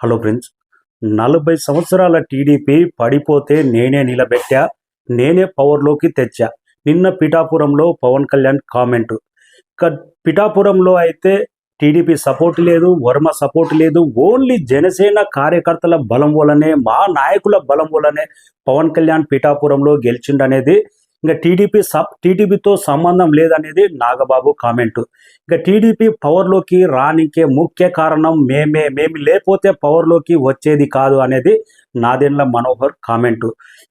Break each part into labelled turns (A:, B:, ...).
A: Hello friends నలభై సంవత్సరాల TDP పడిపోతే నేనే నిలబెట్టా నేనే పవర్లోకి తెచ్చా. నిన్న పిఠాపురంలో పవన్ కళ్యాణ్ కామెంట్. పిఠాపురంలో అయితే టీడీపీ సపోర్ట్ లేదు వర్మ సపోర్ట్ లేదు ఓన్లీ జనసేన కార్యకర్తల బలం వలనే మా నాయకుల బలం వలనే పవన్ కళ్యాణ్ పిఠాపురంలో గెలిచిండనేది ఇంకా టీడీపీ సబ్ టీడీపీతో సంబంధం లేదనేది నాగబాబు కామెంట్. ఇక టీడీపీ పవర్లోకి రానికే ముఖ్య కారణం మేమే మేము లేకపోతే పవర్లోకి వచ్చేది కాదు అనేది నాదెండ్ల మనోహర్ కామెంట్.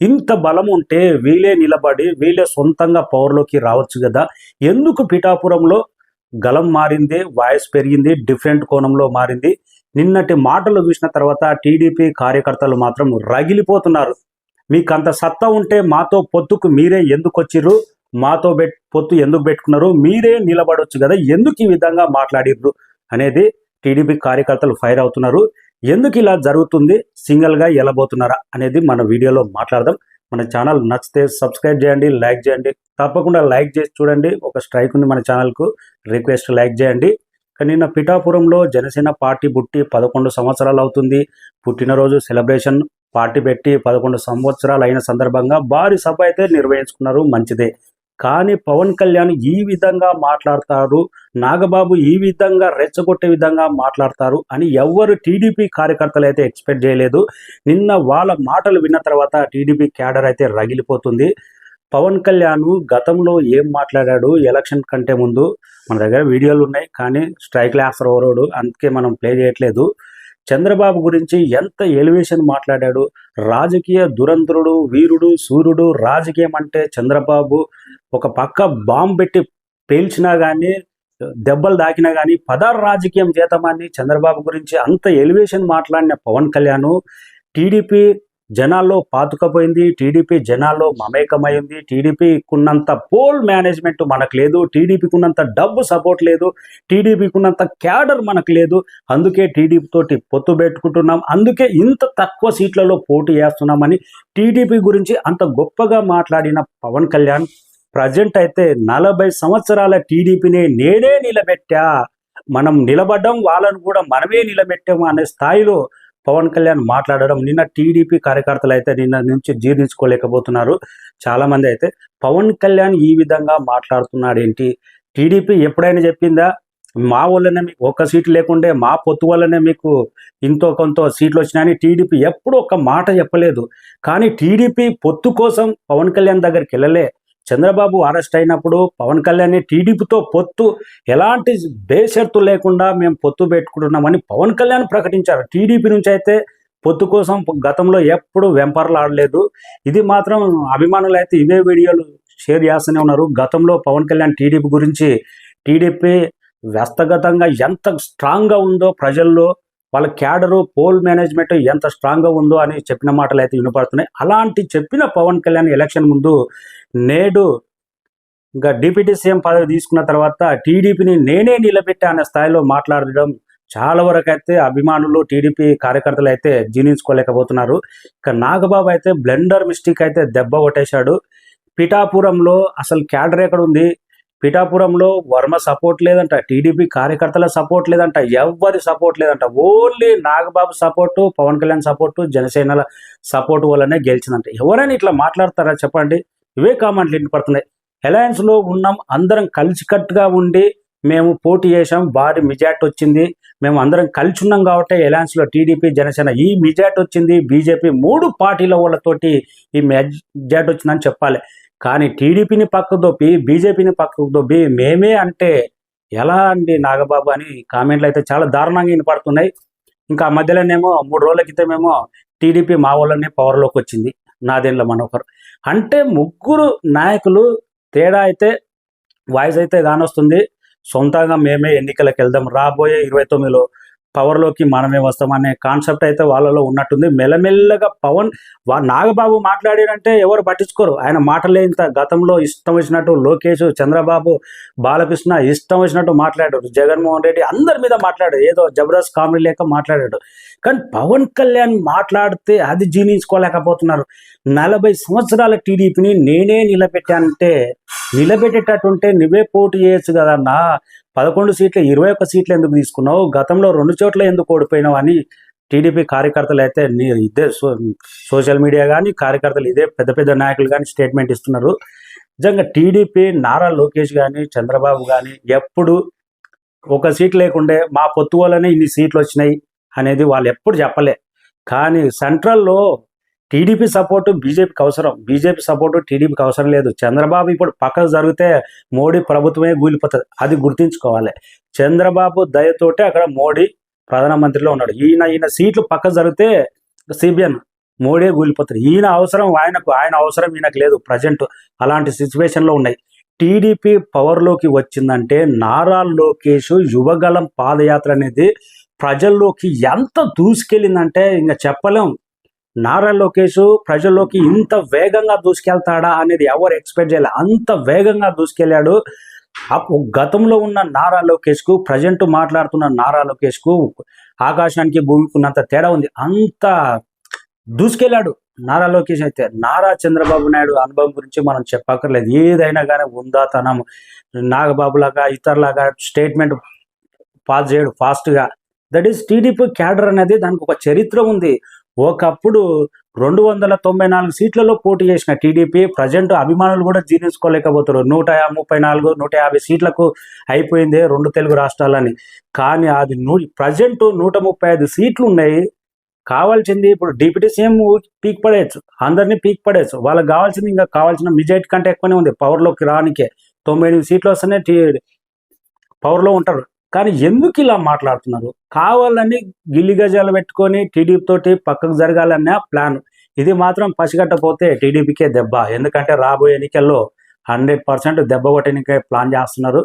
A: ఇంత బలం ఉంటే వీళ్ళే నిలబడి వీళ్ళే సొంతంగా పవర్లోకి రావచ్చు కదా. ఎందుకు పిఠాపురంలో గలం మారింది వాయిస్ పెరిగింది డిఫరెంట్ కోణంలో మారింది? నిన్నటి మాటలు చూసిన తర్వాత టీడీపీ కార్యకర్తలు మాత్రం రగిలిపోతున్నారు. మీకు అంత సత్తా ఉంటే మాతో పొత్తుకు మీరే ఎందుకు వచ్చిర్రు? మాతో బెట్ పొత్తు ఎందుకు పెట్టుకున్నారు? మీరే నిలబడొచ్చు కదా ఎందుకు ఈ విధంగా మాట్లాడిర్రు? అనేది టీడీపీ కార్యకర్తలు ఫైర్ అవుతున్నారు. ఎందుకు ఇలా జరుగుతుంది? సింగిల్గా వెళ్ళబోతున్నారా అనేది మన వీడియోలో మాట్లాడదాం. మన ఛానల్ నచ్చితే సబ్స్క్రైబ్ చేయండి లైక్ చేయండి. తప్పకుండా లైక్ చేసి చూడండి. ఒక స్ట్రైక్ ఉంది మన ఛానల్కు. రిక్వెస్ట్ లైక్ చేయండి. కానీ నిన్న పిఠాపురంలో జనసేన పార్టీ పుట్టి పదకొండు సంవత్సరాలు అవుతుంది. పుట్టినరోజు సెలబ్రేషన్. పార్టీ పెట్టి పదకొండు సంవత్సరాలు అయిన సందర్భంగా భారీ సభ అయితే నిర్వహించుకున్నారు. మంచిదే. కానీ పవన్ కళ్యాణ్ ఈ విధంగా మాట్లాడతారు నాగబాబు ఈ విధంగా రెచ్చగొట్టే విధంగా మాట్లాడతారు అని ఎవ్వరు టీడీపీ కార్యకర్తలు అయితే ఎక్స్పెక్ట్ చేయలేదు. నిన్న వాళ్ళ మాటలు విన్న తర్వాత టీడీపీ క్యాడర్ అయితే రగిలిపోతుంది. పవన్ కళ్యాణ్ గతంలో ఏం మాట్లాడాడు ఎలక్షన్ కంటే ముందు? మన దగ్గర వీడియోలు ఉన్నాయి. కానీ స్ట్రైక్ లాస్టర్ ఓరోడు అందుకే మనం ప్లే చేయట్లేదు. చంద్రబాబు గురించి ఎంత ఎలివేషన్ మాట్లాడాడు? రాజకీయ దురంధ్రుడు వీరుడు సూర్యుడు రాజకీయం అంటే చంద్రబాబు ఒక పక్క బాంబు పెట్టి పేల్చినా కానీ దెబ్బలు దాకినా కానీ పదార్ రాజకీయం చేతమాన్ని చంద్రబాబు గురించి అంత ఎలివేషన్ మాట్లాడిన పవన్ కళ్యాణ్ టీడీపీ జనాల్లో పాతుకపోయింది టీడీపీ జనాల్లో మమేకమైంది టీడీపీకి ఉన్నంత పోల్ మేనేజ్మెంట్ మనకు లేదు టీడీపీకి ఉన్నంత డబ్బు సపోర్ట్ లేదు టీడీపీకి ఉన్నంత క్యాడర్ మనకు లేదు. అందుకే టీడీపీ తోటి పొత్తు పెట్టుకుంటున్నాం. అందుకే ఇంత తక్కువ సీట్లలో పోటీ చేస్తున్నామని టీడీపీ గురించి అంత గొప్పగా మాట్లాడిన పవన్ కళ్యాణ్ ప్రజెంట్ అయితే నలభై సంవత్సరాల టీడీపీని నేనే నిలబెట్టా. మనం నిలబడ్డం వాళ్ళను కూడా మనమే నిలబెట్టాము అనే స్థాయిలో పవన్ కళ్యాణ్ మాట్లాడడం నిన్న టీడీపీ కార్యకర్తలు అయితే నిన్న నుంచి జీర్ణించుకోలేకపోతున్నారు. చాలా మంది అయితే పవన్ కళ్యాణ్ ఈ విధంగా మాట్లాడుతున్నాడు ఏంటి టీడీపీ ఎప్పుడైనా చెప్పిందా? మా వల్లనే మీకు ఒక్క సీటు లేకుండే మా పొత్తు వల్లనే మీకు ఇంతో కొంత సీట్లు వచ్చినాయని టీడీపీ ఎప్పుడు ఒక మాట చెప్పలేదు. కానీ టీడీపీ పొత్తు కోసం పవన్ కళ్యాణ్ దగ్గరికి వెళ్ళలే. చంద్రబాబు అరెస్ట్ అయినప్పుడు పవన్ కళ్యాణ్ టీడీపీతో పొత్తు ఎలాంటి బేషరతు లేకుండా మేము పొత్తు పెట్టుకుంటున్నామని పవన్ కళ్యాణ్ ప్రకటించారు. టీడీపీ నుంచి అయితే పొత్తు కోసం గతంలో ఎప్పుడు వెంపర్లాడలేదు. ఇది మాత్రం అభిమానులు అయితే ఇవే వీడియోలు షేర్ చేస్తూనే ఉన్నారు. గతంలో పవన్ కళ్యాణ్ టీడీపీ గురించి టీడీపీ వ్యస్తగతంగా ఎంత స్ట్రాంగ్గా ఉందో ప్రజల్లో వాళ్ళ క్యాడరు పోల్ మేనేజ్మెంట్ ఎంత స్ట్రాంగ్గా ఉందో అని చెప్పిన మాటలు అయితే వినపడుతున్నాయి. అలాంటి చెప్పిన పవన్ కళ్యాణ్ ఎలక్షన్ ముందు నేడు ఇంకా డిప్యూటీ సీఎం పదవి తీసుకున్న తర్వాత టీడీపీని నేనే నిలబెట్టా అనే స్థాయిలో మాట్లాడడం చాలా వరకు అయితే అభిమానులు టీడీపీ కార్యకర్తలు అయితే జీర్ణించుకోలేకపోతున్నారు. ఇక నాగబాబు అయితే బ్లెండర్ మిస్టేక్ అయితే దెబ్బ కొట్టేశాడు. పిఠాపురంలో అసలు క్యాడర్ ఎక్కడ ఉంది? పిఠాపురంలో వర్మ సపోర్ట్ లేదంట టీడీపీ కార్యకర్తల సపోర్ట్ లేదంట ఎవ్వరి సపోర్ట్ లేదంట. Only Nagababu support Pawan Kalyan support జనసేనల support వల్లనే గెలిచిందంట. ఎవరైనా ఇట్లా మాట్లాడతారా చెప్పండి? ఇవే కామెంట్లు వినపడుతున్నాయి అలయన్స్లో ఉన్నాం అందరం కలిసికట్టుగా ఉండి మేము పోటీ చేసాం భారీ మెజార్టీ వచ్చింది. మేము అందరం కలిసి ఉన్నాం కాబట్టి అలయన్స్లో టీడీపీ జనసేన ఈ మెజార్టీ వచ్చింది. బీజేపీ మూడు పార్టీల వాళ్ళతోటి ఈ మెజార్టీ వచ్చిందని చెప్పాలి. కానీ టీడీపీని పక్కకు దొప్పి బీజేపీని పక్కకు దొబ్బి మేమే అంటే ఎలా అండి నాగబాబు అని కామెంట్లు అయితే చాలా దారుణంగా వినపడుతున్నాయి ఇంకా మధ్యలోనేమో మూడు రోజుల క్రితమేమో టీడీపీ మా వాళ్ళనే పవర్లోకి వచ్చింది. నాదేండ్ల మనోహర్. అంటే ముగ్గురు నాయకులు తేడా అయితే వాయిస్ అయితే కానొస్తుంది సొంతంగా మేమే ఎన్నికలకు వెళ్దాం. రాబోయే ఇరవై తొమ్మిదిలో పవర్లోకి మనమే వస్తాం అనే కాన్సెప్ట్ అయితే వాళ్ళలో ఉన్నట్టుంది. మెల్లమెల్లగా పవన్ వా నాగబాబు మాట్లాడాడంటే ఎవరు పట్టించుకోరు. ఆయన మాటలే ఇంత గతంలో ఇష్టం వచ్చినట్టు లోకేష్ చంద్రబాబు బాలకృష్ణ ఇష్టం వచ్చినట్టు మాట్లాడాడు జగన్మోహన్ రెడ్డి అందరి మీద మాట్లాడాడు. ఏదో జబర్దస్త్ కామెడీ లేక మాట్లాడాడు. కానీ పవన్ కళ్యాణ్ మాట్లాడితే అది జీర్ణించుకోలేకపోతున్నారు. నలభై సంవత్సరాల టీడీపీని నేనే నిలబెట్టానంటే నిలబెట్టేటట్టుంటే నువ్వే పోటీ చేయొచ్చు కదన్నా. పదకొండు సీట్లు ఇరవై ఒక్క సీట్లు ఎందుకు తీసుకున్నావు? గతంలో రెండు చోట్ల ఎందుకు ఓడిపోయినావు అని టీడీపీ కార్యకర్తలు అయితే ఇదే సో- సోషల్ మీడియా కానీ కార్యకర్తలు ఇదే పెద్ద పెద్ద నాయకులు కానీ స్టేట్మెంట్ ఇస్తున్నారు. నిజంగా టీడీపీ నారా లోకేష్ కానీ చంద్రబాబు కానీ ఎప్పుడు ఒక సీట్ లేకుండే మా పొత్తు వల్లనే ఇన్ని సీట్లు వచ్చినాయి అనేది వాళ్ళు ఎప్పుడు చెప్పలే. కానీ సెంట్రల్లో టీడీపీ సపోర్టు బీజేపీకి అవసరం. బీజేపీ సపోర్టు టీడీపీకి అవసరం లేదు. చంద్రబాబు ఇప్పుడు పక్కకు జరిగితే మోడీ ప్రభుత్వమే కూలిపోతుంది అది గుర్తుంచుకోవాలి. చంద్రబాబు దయతోటే అక్కడ మోడీ ప్రధానమంత్రిలో ఉన్నాడు. ఈయన ఈయన సీట్లు పక్కకు జరిగితే సిబిఎన్ మోడీ కూలిపోతారు ఈయన అవసరం ఆయనకు. ఆయన అవసరం ఈయనకు లేదు. ప్రజెంట్ అలాంటి సిచ్యువేషన్లో ఉన్నాయి. టీడీపీ పవర్లోకి వచ్చిందంటే నారా లోకేష్ యువగలం పాదయాత్ర అనేది ప్రజల్లోకి ఎంత దూసుకెళ్ళిందంటే ఇంకా చెప్పలేం. నారా లోకేష్ ప్రజల్లోకి ఇంత వేగంగా దూసుకెళ్తాడా అనేది ఎవరు ఎక్స్పెక్ట్ చేయలే. అంత వేగంగా దూసుకెళ్ళాడు. అప్పు- గతంలో ఉన్న నారా లోకేష్కు ప్రజెంట్ మాట్లాడుతున్న నారా లోకేష్కు ఆకాశానికి భూమికి ఉన్నంత తేడా ఉంది. అంత దూసుకెళ్ళాడు నారా లోకేష్ అయితే. నారా చంద్రబాబు నాయుడు అనుభవం గురించి మనం చెప్పక్కర్లేదు. ఏదైనా కానీ ఉందాతనం నాగబాబు లాగా ఇతరులాగా స్టేట్మెంట్ పాస్ చేయడు ఫాస్ట్గా. దట్ ఈస్ టీడీపీ క్యాడర్ అనేది దానికి ఒక చరిత్ర ఉంది. ఒకప్పుడు రెండు వందల తొంభై నాలుగు సీట్లలో పోటీ చేసిన టీడీపీ ప్రజెంట్ అభిమానులు కూడా జీర్ణించుకోలేకపోతారు నూట యా- ముప్పై నాలుగు నూట యాభై సీట్లకు అయిపోయింది రెండు తెలుగు రాష్ట్రాలని. కానీ అది నూ ప్రజెంట్ నూట ముప్పై ఐదు సీట్లు ఉన్నాయి. కావాల్సింది ఇప్పుడు డిప్యూటీ సీఎం పీక్ పడేయచ్చు. అందరినీ పీక్ పడేయచ్చు. వాళ్ళకి కావాల్సింది ఇంకా కావాల్సిన మెజార్టీ కంటే ఎక్కువనే ఉంది. పవర్లోకి రానికే తొంభై ఎనిమిది సీట్లు వస్తేనే పవర్లో ఉంటారు. కానీ ఎందుకు ఇలా మాట్లాడుతున్నారు? కావాలని గిల్లి గజాలు పెట్టుకొని టీడీపీ తోటి పక్కకు జరగాలన్న ప్లాన్. ఇది మాత్రం పసిగట్టపోతే టీడీపీకే దెబ్బ. ఎందుకంటే రాబోయే ఎన్నికల్లో హండ్రెడ్ పర్సెంట్ దెబ్బ కొట్టడానికే ప్లాన్ చేస్తున్నారు.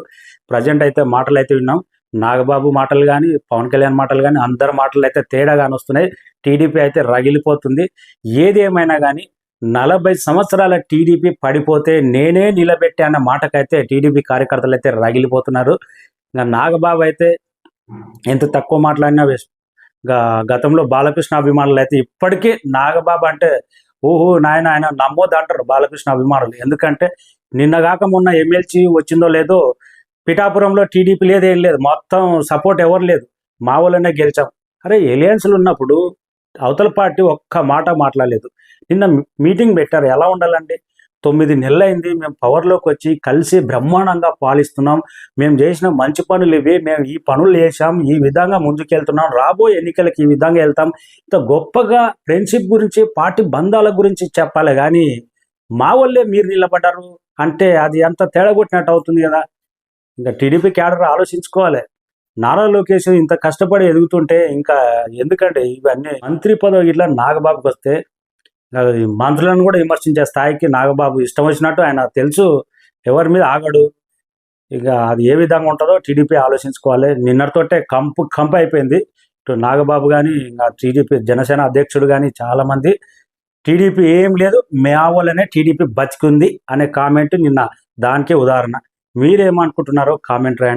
A: ప్రజెంట్ అయితే మాటలు అయితే విన్నాం. నాగబాబు మాటలు కానీ పవన్ కళ్యాణ్ మాటలు కానీ అందరి మాటలు అయితే తేడా వస్తున్నాయి. టీడీపీ అయితే రగిలిపోతుంది. ఏది ఏమైనా కానీ నలభై సంవత్సరాల టీడీపీ పడిపోతే నేనే నిలబెట్టే అన్న మాటకైతే టీడీపీ కార్యకర్తలు అయితే రగిలిపోతున్నారు. ఇంకా నాగబాబు అయితే ఎంత తక్కువ మాట్లాడినా వేస్ట్. ఇంకా గతంలో బాలకృష్ణ అభిమానులు అయితే ఇప్పటికీ నాగబాబు అంటే ఓహో నాయన ఆయన నమ్మోదంటారు అంటారు బాలకృష్ణ అభిమానులు. ఎందుకంటే నిన్నగాక మొన్న ఎమ్మెల్సీ వచ్చిందో లేదో పిఠాపురంలో టీడీపీ లేదు ఏం లేదు. మొత్తం సపోర్ట్ ఎవరు లేదు. మా వాళ్ళనే గెలిచాం. అరే ఎలియన్స్లు ఉన్నప్పుడు అవతల పార్టీ ఒక్క మాట మాట్లాడలేదు. నిన్న మీటింగ్ పెట్టారు. ఎలా ఉండాలండి? తొమ్మిది నెలలైంది. మేము పవర్లోకి వచ్చి కలిసి బ్రహ్మాండంగా పాలిస్తున్నాం. మేము చేసిన మంచి పనులు ఇవి. మేము ఈ పనులు చేసాం ఈ విధంగా ముందుకెళ్తున్నాం. రాబోయే ఎన్నికలకి ఈ విధంగా వెళ్తాం. ఇంత గొప్పగా ఫ్రెండ్షిప్ గురించి పార్టీ బంధాల గురించి చెప్పాలి కానీ మా వాళ్ళే మీరు నిలబడ్డారు అంటే అది అంత తేడా కొట్టినట్టు అవుతుంది కదా. ఇంకా టీడీపీ క్యాడర్ ఆలోచించుకోవాలి. నారా లోకేష్ ఇంత కష్టపడి ఎదుగుతుంటే ఇంకా ఎందుకంటే ఇవన్నీ మంత్రి పదవి ఇట్లా నాగబాబుకి వస్తే మంత్రులను కూడా విమర్శించే స్థాయికి నాగబాబు ఇష్టం వచ్చినట్టు ఆయన తెలుసు. ఎవరి మీద ఆగడు. ఇక అది ఏ విధంగా ఉంటుందో టీడీపీ ఆలోచించుకోవాలి. నిన్నటితోటే కంపు కంపు అయిపోయింది. ఇటు నాగబాబు కానీ ఇంకా టీడీపీ జనసేన అధ్యక్షుడు కానీ చాలా మంది టీడీపీ ఏం లేదు మా టీడీపీ బతికుంది అనే కామెంట్ నిన్న దానికే ఉదాహరణ. మీరేమనుకుంటున్నారో కామెంట్ రాయండి.